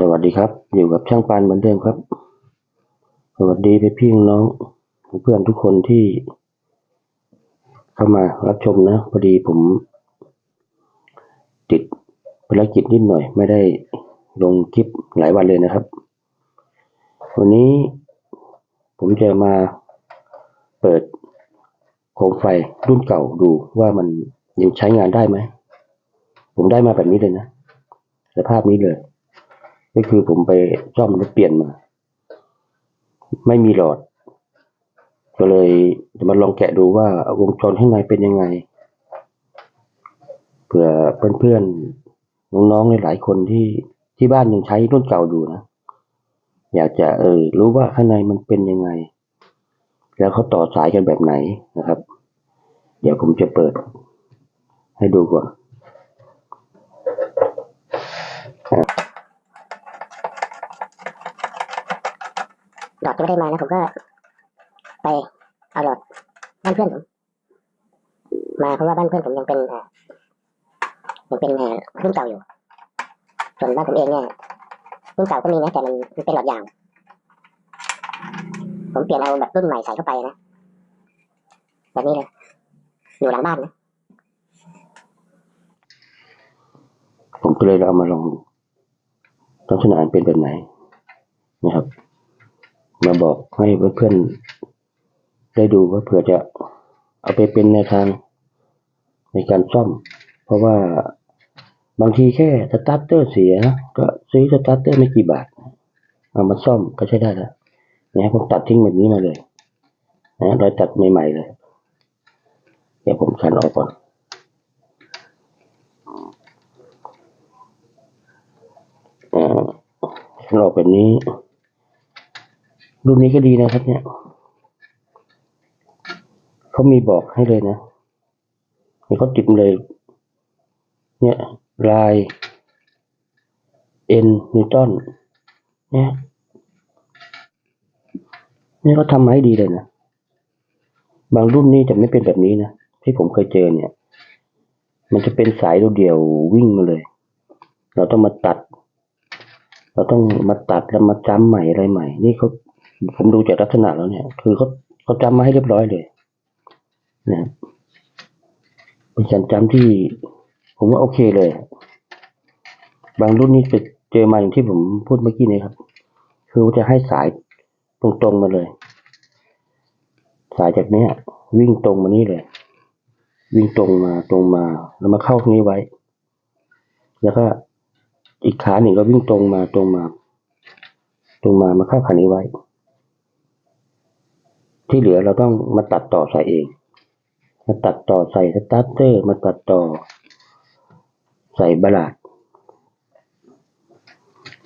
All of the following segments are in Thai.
สวัสดีครับ อยู่กับช่างปานเหมือนเดิมครับ สวัสดีพี่พี่น้องเพื่อนทุกคนที่ เข้ามารับชมนะ พอดีผม ติดภารกิจนิดหน่อย ไม่ได้ลงคลิปหลายวันเลยนะครับ วันนี้ผมจะมาเปิดโคมไฟรุ่นเก่าดูว่ามันยังใช้งานได้ไหม ผมได้มาแบบนี้เลยนะสภาพนี้เลย ก็คือผมไปซ่อมแล้วเปลี่ยนมา ไม่มีหลอด ก็เลยจะมาลองแกะดูว่าวงจรข้างในเป็นยังไงเผื่อเพื่อนๆน้องๆหลายคนที่ที่บ้านยังใช้รุ่นเก่าอยู่นะอยากจะเออรู้ว่าข้างในมันเป็นยังไง แล้วเขาต่อสายกันแบบไหนนะครับ เดี๋ยวผมจะเปิดให้ดูก่อน หลอดก็ไม่ได้มานะผมก็ ไปเอาหลอดบ้านเพื่อนผมมาเพราะว่าบ้านเพื่อนผมยังเป็นยังเป็นรุ่นเก่าอยู่ ส่วนบ้านผมเองเนี่ยรุ่นเก่าก็มีนะแต่มันมันเป็นหลอดยาวผมเปลี่ยนเอาแบบรุ่นใหม่ใส่เข้าไปนะแบบนี้เลยอยู่หลังบ้านนะผมก็เลยเอามาลองลักษณะเป็นแบบไหนนะครับ มาบอกให้เพื่อนๆได้ดูว่าเผื่อจะเอาไปเป็นแนวทางในการซ่อม เพราะว่าบางทีแค่สตาร์เตอร์เสีย ก็ซื้อสตาร์เตอร์ไม่กี่บาท เอามาซ่อมก็ใช้ได้แล้วนะผมตัดทิ้งแบบนี้มาเลยนะโดยตัดใหม่ๆเลย เดี๋ยวผมขันออกก่อนอ่าขันออกแบบนี้ รุ่นนี้ก็ดีนะครับ เนี่ยเขามีบอกให้เลยนะมีเขาติดเลย เนี่ยลายเอ็นนิวตันเนี่ยนี่เขาทำมาให้ดีเลยนะบางรุ่นนี่จะไม่เป็นแบบนี้นะที่ผมเคยเจอเนี่ย มันจะเป็นสายเดียวๆวิ่งมาเลย เราต้องมาตัด เราต้องมาตัดแล้วมาจำใหม่อะไรใหม่ นี่เขา ผมดูจากลักษณะแล้วเนี่ย คือเขาเขาจำมาให้เรียบร้อยเลยนะครับเป็นการจำที่ ผมว่าโอเคเลย บางรุ่นนี่จะเจอมาอย่างที่ผมพูดเมื่อกี้นี้ครับ คือจะให้สายตรงๆมาเลย สายจากเนี้ย วิ่งตรงมานี่เลย วิ่งตรงมาตรงมา แล้วมาเข้าตรงนี้ไว้ แล้วก็อีกขาหนึ่งก็วิ่งตรงมาตรงมา ตรงมามาเข้าขานี้ไว้ ที่เหลือเราต้องมาตัดต่อใส่เอง มาตัดต่อใส่สตาร์เตอร์มาตัดต่อ ใส่บลาด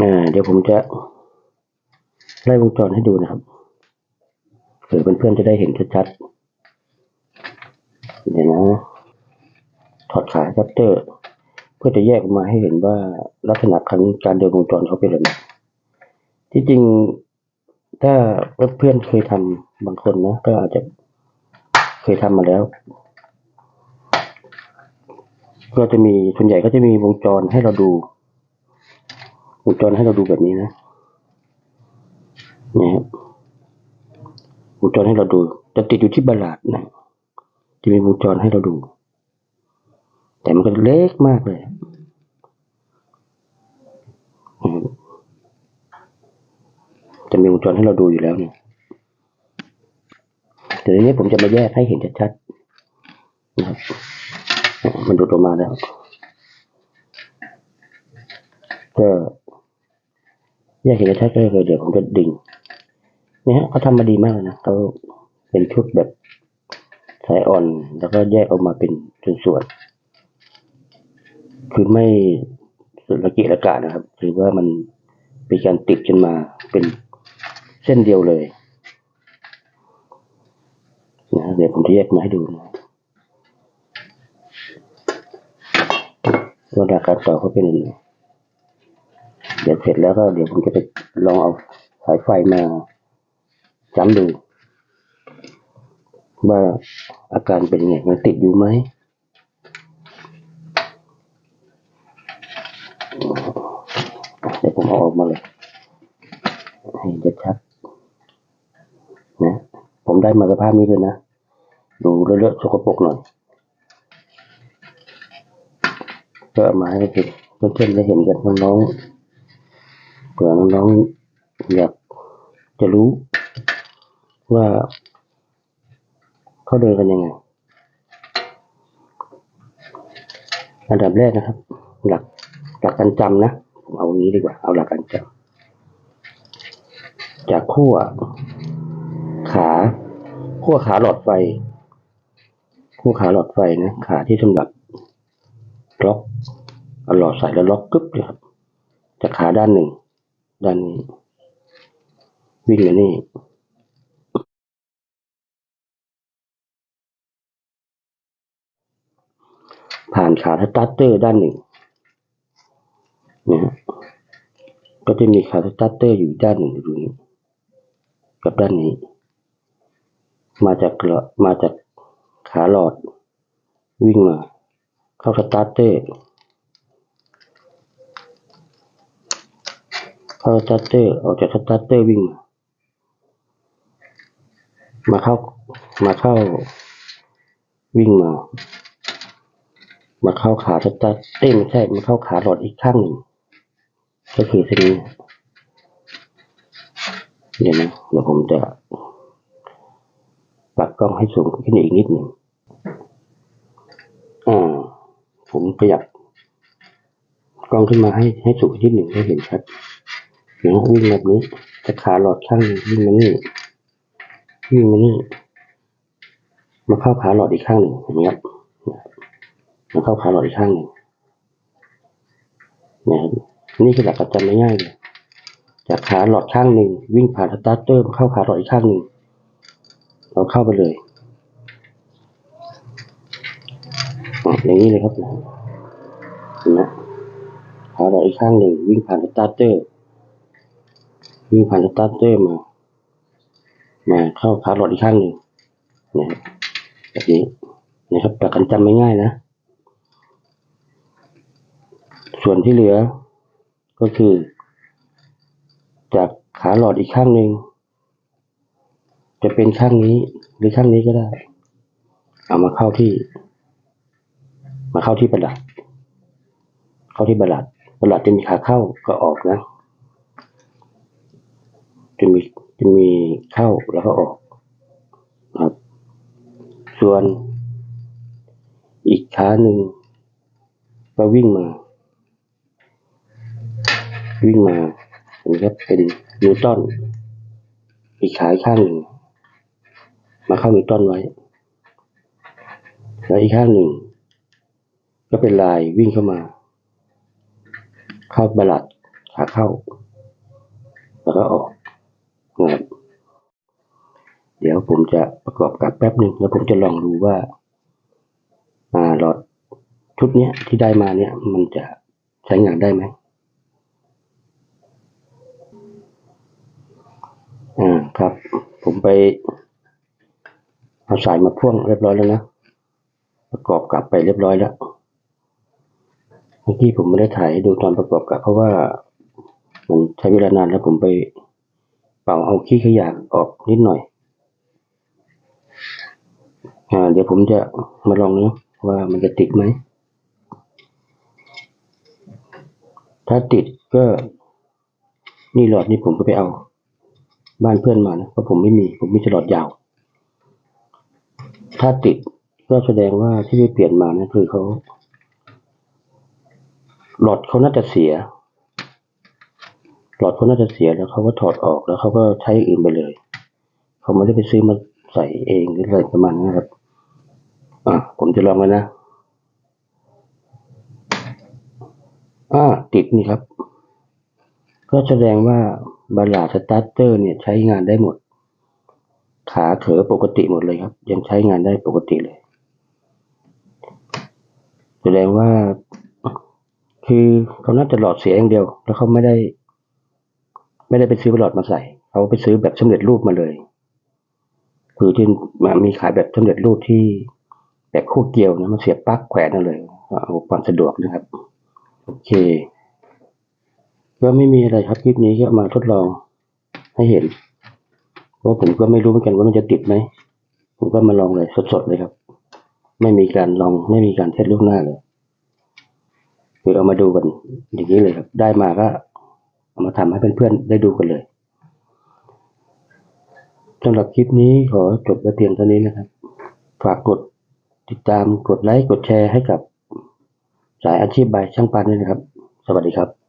อ่าเดี๋ยวผมจะไล่วงจรให้ดูนะครับเผื่อเพื่อนๆจะได้เห็นชัดๆเดี๋ยวนะถอดขาสตาร์เตอร์ เพื่อจะแยกออกมาให้เห็นว่าลักษณะการการเดินวงจรเขาเป็นแบบไหนที่จริงถ้าเพื่อนๆเคยทำ บางคนนะก็อาจจะเคยทำมาแล้ว ก็จะมีส่วนใหญ่ก็จะมีวงจรให้เราดู วงจรให้เราดูแบบนี้นะเนี่ยครับวงจรให้เราดูจะติดอยู่ที่บลาดนะจะมีวงจรให้เราดู แต่มันก็เล็กมากเลยจะมีวงจรให้เราดูอยู่แล้วเนี่ย เดี๋ยวนี้ผมจะมาแยกให้เห็นชัดๆนะครับมันดูดออกมาแล้ว ก็แยกเห็นชัดๆก็เลยเดี๋ยวผมจะดึงเนี่ยฮะเขาทำมาดีมากเลยนะเขาเป็นชุดแบบสายอ่อน แล้วก็แยกออกมาเป็นส่วนๆคือไม่สุดละกียละกานะครับถือว่ามันเป็นการติดขึ้นมาเป็นเส้นเดียวเลย นะเดี๋ยวผมจะแยกมาให้ดูนะว่าราคาต่อเขาเป็นยังไงเดี๋ยวเสร็จแล้วก็เดี๋ยวผมจะไปลองเอาสายไฟมาจ้ำดู ว่าอาการเป็นยังไงมันติดอยู่ไหมเดี๋ยวผมเอาออกมาเลย ให้เด็ดชัดนะ ผม ได้มาสภาพนี้เลยนะ ดูเลอะๆสกปรกหน่อยก็เอามาให้เพื่อนๆได้เห็นกันน้องๆเผื่อน้องๆอยากจะรู้ว่าเขาเดินกันยังไง อันดับแรกนะครับ หลักหลักการจำนะ ผมเอาอย่างนี้ดีกว่า เอาหลักการจำจากขั้ว ขั้วขาหลอดไฟขั้วขาหลอดไฟนะขาที่สำหรับล็อกเอาหลอดใส่แล้วล็อกกึ๊บเลยครับจากขาด้านหนึ่ง ด้านนี้วิ่งมานี่ผ่านขาสตาร์เตอร์ด้านหนึ่งนะฮะก็จะมีขาสตาร์เตอร์อยู่ด้านหนึ่งอยู่นี้กับด้านนี้ มาจากมาจากขาหลอด วิ่งมา เข้าสตาร์เตอร์เข้าสตาร์เตอร์ออกจากสตาร์เตอร์วิ่งมามาเข้ามาเข้าวิ่งมา มาเข้าขาสตาร์เต้ไม่ใช่มาเข้าขาหลอดอีกข้างหนึ่งก็คือเส้นนี้เดี๋ยวนะเดี๋ยวผมจะ ปรับกล้องให้สูงขึ้นอีกนิดหนึ่งอ่าผมขยับกล้องขึ้นมาให้ให้สูงนิดหนึ่งให้เห็นชัดเดี๋ยววิ่งแบบนี้จะขาหลอดข้างหนึ่งวิ่งมานี่วิ่งมานี่มาเข้าขาหลอดอีกข้างหนึ่งเห็นไหมครับมาเข้าขาหลอดอีกข้างหนึ่งนะครับนี่คือหลักการจำง่ายๆเลยจากขาหลอดข้างหนึ่งวิ่งผ่านสตาร์เตอร์มาเข้าขาหลอดอีกข้างหนึ่ง เราเข้าไปเลยอย่างนี้เลยครับเห็นไหมขาหลอดอีกข้างหนึ่งวิ่งผ่านสตาร์เตอร์ วิ่งผ่านสตาร์เตอร์มา มาเข้าขาหลอดอีกข้างหนึ่งนะครับแบบนี้นะครับหลักการจำไม่ง่ายนะ ส่วนที่เหลือก็คือ จากขาหลอดอีกข้างหนึ่ง จะเป็นข้างนี้หรือข้างนี้ก็ได้ เอามาเข้าที่ มาเข้าที่ประหลัด เข้าที่ประหลัดประหลัดจะมีขาเข้าก็ออกนะ จะมีจะมีเข้าแล้วก็ออกครับ ส่วนอีกขาหนึ่งก็วิ่งมา วิ่งมาเห็นไหมครับเป็นนิวตันอีกขาข้างหนึ่ง มาเข้านิวตันไว้ แล้วอีกข้างหนึ่ง ก็เป็นลายวิ่งเข้ามา เข้าบาลัดขาเข้า แล้วก็ออกนะครับเดี๋ยวผมจะประกอบกับแป๊บหนึ่งแล้วผมจะลองดูว่า อ่าหลอดชุดเนี้ยที่ได้มาเนี้ยมันจะใช้งานได้ไหมอ่าครับ ผมไป เอาสายมาพ่วงเรียบร้อยแล้วนะ ประกอบกลับไปเรียบร้อยแล้วเมื่อกี้ผมไม่ได้ถ่ายให้ดูตอนประกอบกลับเพราะว่ามันใช้เวลานานแล้วผมไปเป่าเอาขี้ขยะออกนิดหน่อย อ่า เดี๋ยวผมจะมาลองนะว่ามันจะติดไหม ถ้าติดก็นี่หลอดนี่ผมก็ไปเอา บ้านเพื่อนมานะเพราะผมไม่มี ผมมีฉลอดยาว ถ้าติดก็แสดงว่าที่ไปเปลี่ยนมานะคือเขาหลอดเขาน่าจะเสีย หลอดเขาน่าจะเสียแล้วเขาก็ถอดออกแล้วเขาก็ใช้อื่นไปเลย เขาไม่ได้ไปซื้อมาใส่เองหรืออะไรประมาณนั้นครับ อะผมจะลองแล้วนะ อ่าติดนี่ครับ ก็แสดงว่าบาลาสตาร์เตอร์เนี่ยใช้งานได้หมด ขาเขอปกติหมดเลยครับ ยังใช้งานได้ปกติเลย แสดงว่า คือเขาน่าจะหลอดเสียอย่างเดียว แล้วเขาไม่ได้ ไม่ได้ไปซื้อหลอดมาใส่เขาไปซื้อแบบสำเร็จรูปมาเลย คือที่มามีขายแบบสำเร็จรูปที่แบบคู่เกลียวนะมันเสียบปลั๊กแขวนเอาเลยเอาความสะดวกนะครับ โอเคก็ไม่มีอะไรครับคลิปนี้ก็มาทดลองให้เห็น เพราะผมก็ไม่รู้เหมือนกันว่ามันจะติดไหม ผมก็มาลองเลยสดๆเลยครับ ไม่มีการลองไม่มีการเทสล่วงหน้าเลยคือเอามาดูกันอย่างนี้เลยครับ ได้มาก็เอามาทำให้เพื่อนๆได้ดูกันเลยสำหรับคลิปนี้ขอจบไว้เพียงเท่านี้นะครับ ฝากกดติดตามกดไลค์กดแชร์ให้กับ สายอาชีพบายช่างปันด้วยนะครับ สวัสดีครับ